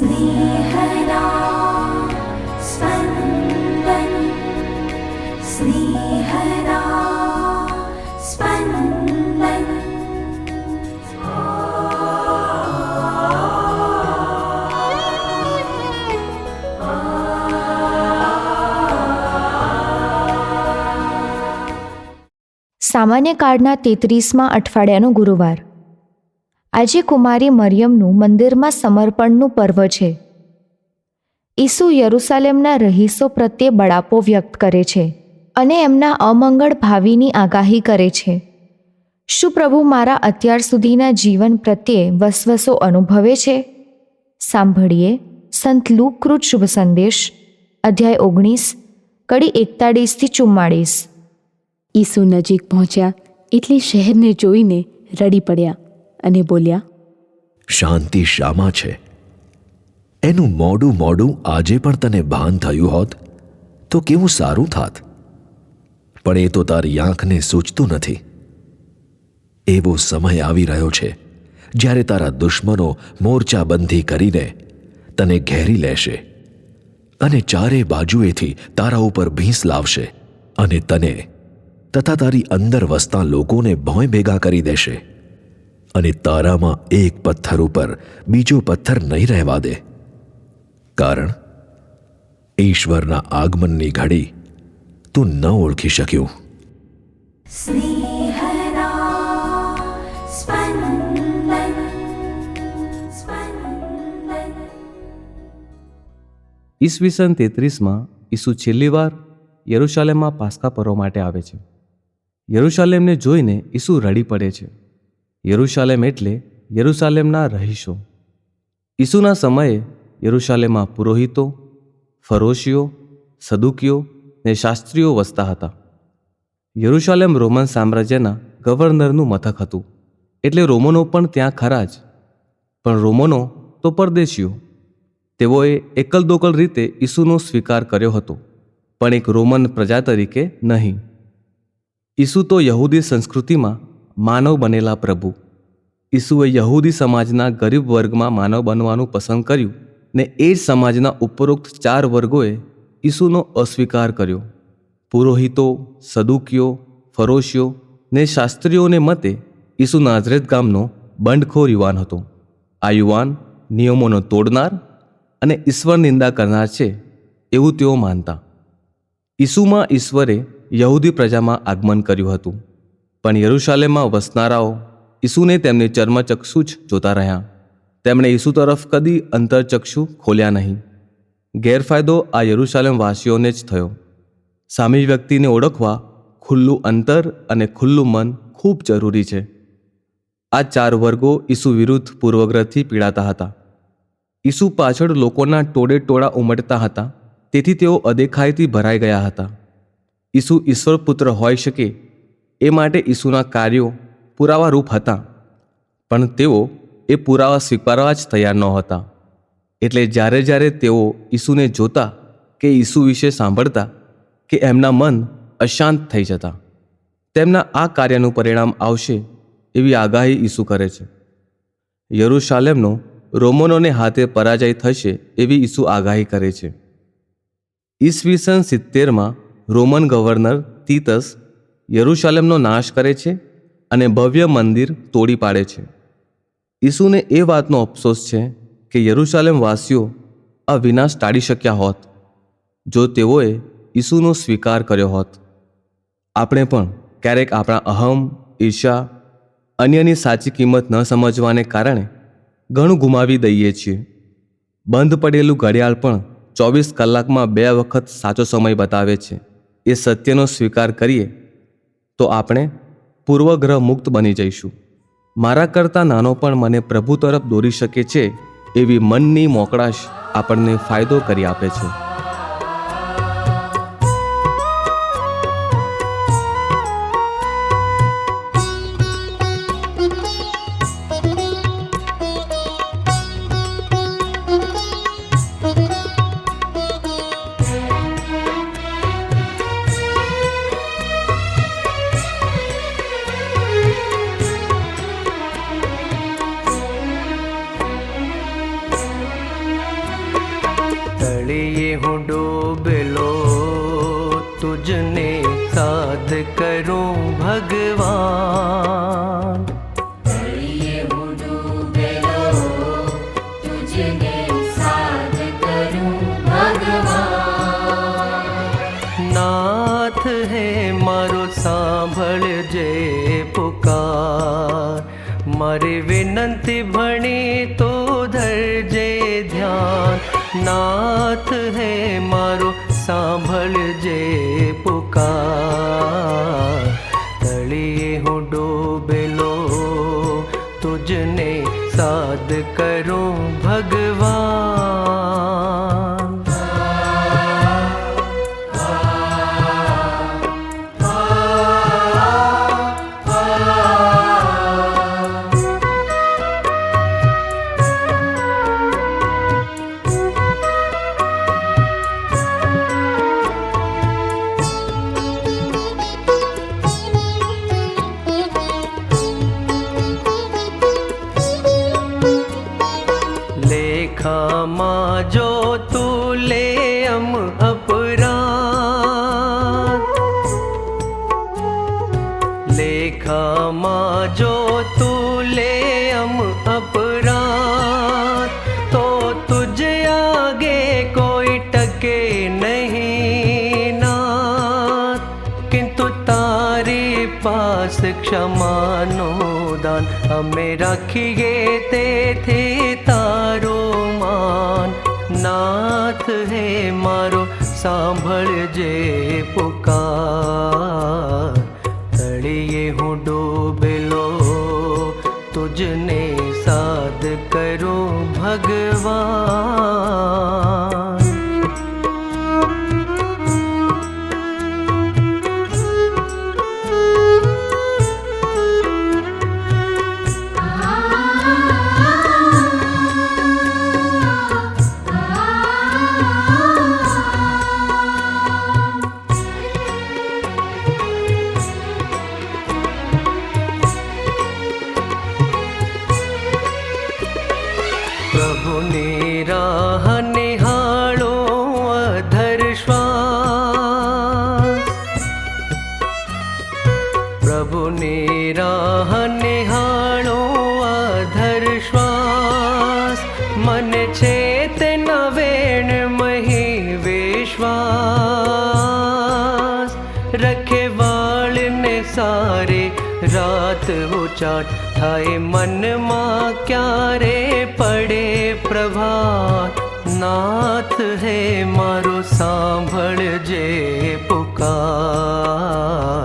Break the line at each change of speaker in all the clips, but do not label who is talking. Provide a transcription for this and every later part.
स्नेहदा स्पन्दन् स्नेहदा स्पन्दन्
સામાન્ય કાળના તેત્રીસમાં અઠવાડિયાનો ગુરુવાર આજે કુમારી મરિયમનું મંદિરમાં સમર્પણનું પર્વ છે. ઈસુ યરુસાલેમના રહીશો પ્રત્યે બળાપો વ્યક્ત કરે છે અને એમના અમંગળ ભાવિની આગાહી કરે છે. શું પ્રભુ મારા અત્યાર સુધીના જીવન પ્રત્યે વસવસો અનુભવે છે? સાંભળીએ સંત લુકૃત શુભ સંદેશ, અધ્યાય ઓગણીસ, કડી એકતાળીસથી ચુમ્માળીસ.
ઈસુ નજીક પહોંચ્યા એટલે શહેરને જોઈને રડી પડ્યા. અને બોલ્યા,
શાંતિ શામાં છે? એનું મોડું મોડું આજે પણ તને ભાન થયું હોત તો કેવું સારું થાત? પણ એ તો તારી આંખને સૂચતું નથી. એવો સમય આવી રહ્યો છે જ્યારે તારા દુશ્મનો મોરચાબંધી કરીને તને ઘેરી લેશે અને ચારે બાજુએથી તારા ઉપર ભીંસ લાવશે અને તને તથા તારી અંદર વસતા લોકોને ભોંય ભેગા કરી દેશે. અને તારામાં એક પથ્થર ઉપર બીજો પથ્થર નહીં રહેવા દે. કારણ ઈશ્વરના આગમનની ઘડી તું ન ઓળખી શક્યું.
ઈસવીસન તેત્રીસમાં ઈસુ છેલ્લી વાર યરુશાલેમમાં પાસ્કા પર્વ માટે આવે છે. યરુશાલેમને જોઈને ઈસુ રડી પડે છે. યરુશાલેમ એટલે યરુશાલેમના રહીશો. ઈસુના સમયે યરુશાલેમમાં પુરોહિતો, ફરોશીઓ, સદુકીઓ ને શાસ્ત્રીઓ વસતા હતા. યરુશાલેમ રોમન સામ્રાજ્યના ગવર્નરનું મથક હતું. એટલે રોમનો પણ ત્યાં ખરા જ. પણ રોમનો તો પરદેશીઓ. તેઓએ એકલ દોકલ રીતે ઈસુનો સ્વીકાર કર્યો હતો. પણ એક રોમન પ્રજા તરીકે નહીં. ઈસુ તો યહૂદી સંસ્કૃતિમાં માનવ બનેલા પ્રભુ. ઈસુએ યહૂદી સમાજના ગરીબ વર્ગમાં માનવ બનવાનું પસંદ કર્યું ને એ જ સમાજના ઉપરોક્ત ચાર વર્ગોએ ઈસુનો અસ્વીકાર કર્યો. પુરોહિતો, સદુકીઓ, ફરોશીઓ ને શાસ્ત્રીઓને મતે ઈસુ નાઝરેત ગામનો બંડખોર યુવાન હતો. આ યુવાન નિયમોનો તોડનાર અને ઈશ્વર નિંદા કરનાર છે એવું તેઓ માનતા. ઈસુમાં ઈશ્વરે યહૂદી પ્રજામાં આગમન કર્યું હતું. પણ યરુશાલેમમાં વસનારાઓ ઈસુને તેમની ચર્મચક્ષુ જ જોતા રહ્યા. તેમણે ઈસુ તરફ કદી અંતરચક્ષુ ખોલ્યા નહીં. ગેરફાયદો આ યરુશાલેમ વાસીઓને જ થયો. સામી વ્યક્તિને ઓળખવા ખુલ્લું અંતર અને ખુલ્લું મન ખૂબ જરૂરી છે. આ ચાર વર્ગો ઈસુ વિરુદ્ધ પૂર્વગ્રહથી પીડાતા હતા. ઈસુ પાછળ લોકોના ટોળે ટોળા ઉમટતા હતા. તેથી તેઓ અદેખાઈથી ભરાઈ ગયા હતા. ઈસુ ઈશ્વર પુત્ર હોઈ શકે એ માટે ઈસુના કાર્યો પુરાવારૂપ હતા. પણ તેઓ એ પુરાવા સ્વીકારવા જ તૈયાર નહોતા. એટલે જ્યારે જ્યારે તેઓ ઈસુને જોતા કે ઈસુ વિશે સાંભળતા કે એમના મન અશાંત થઈ જતા, તેમના આ કાર્યનું પરિણામ આવશે એવી આગાહી ઈસુ કરે છે. યરુશાલેમનો રોમનોને હાથે પરાજય થશે એવી ઈસુ આગાહી કરે છે. ઈસવીસન સિત્તેરમાં રોમન ગવર્નર તીતસ યરુશાલેમનો નાશ કરે છે અને ભવ્ય મંદિર તોડી પાડે છે. ઈસુને એ વાતનો અફસોસ છે કે યરુશાલેમ વાસીઓ આ વિનાશ ટાળી શક્યા હોત, જો તેઓએ ઈસુનો સ્વીકાર કર્યો હોત. આપણે પણ ક્યારેક આપણા અહમ ઈર્ષા અન્યની સાચી કિંમત ન સમજવાને કારણે ઘણું ગુમાવી દઈએ છીએ. બંધ પડેલું ઘડિયાળ પણ ચોવીસ કલાકમાં બે વખત સાચો સમય બતાવે છે. એ સત્યનો સ્વીકાર કરીએ તો આપણે પૂર્વગ્રહ મુક્ત બની જઈશું. મારા કરતાં નાનો પણ મને પ્રભુ તરફ દોરી શકે છે, એવી મનની મોકળાશ આપણને ફાયદો કરી આપે છે.
કરો ભગવાન. નાથ હે મારો સાંભળજે પુકાર. મારી વિનંતી ભણી તો ધરજે ધ્યાન. નાથ હે મારો સાંભળજે પુકાર તળિયે હું ડૂબેલો તુજને સાધ કરું ભગવાન લેખામાં જો તું લે અમ અપરાધ તો તુજે આગે કોઈ ટકે નહીં નાથ કિંતુ તારી પાસ ક્ષમાનો દાન અમે રાખીએ તેથી તારો માન નાથ હે મારો સાંભળજે કરું ઉચાટ થાય મનમાં ક્યારે પડે પ્રભાત? નાથ હે મારો સાંભળજે પુકાર.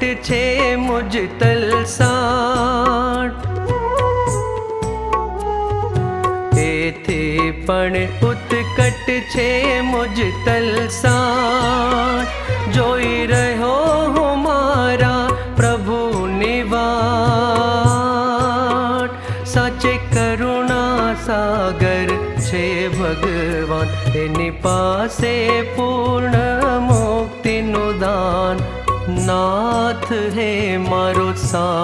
ઉત્કટ છે મુજ તલસાટ તેથી પણ ઉત્કટ છે મુજ તલસાટ જોઈ રહ્યો હું મારા પ્રભુની વાટ સાચે કરુણા સાગર છે ભગવાન એની પાસે પૂર્ણ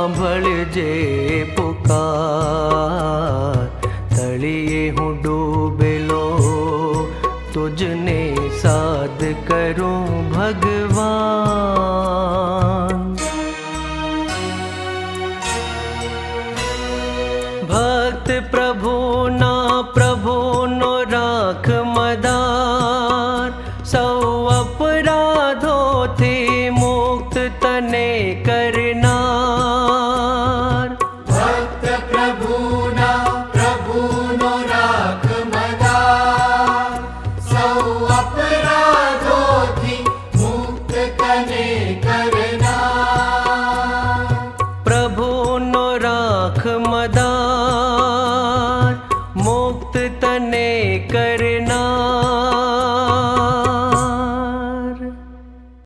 भले पुकार तलि हूबुज ने सा करो भगवा भक् प्रभु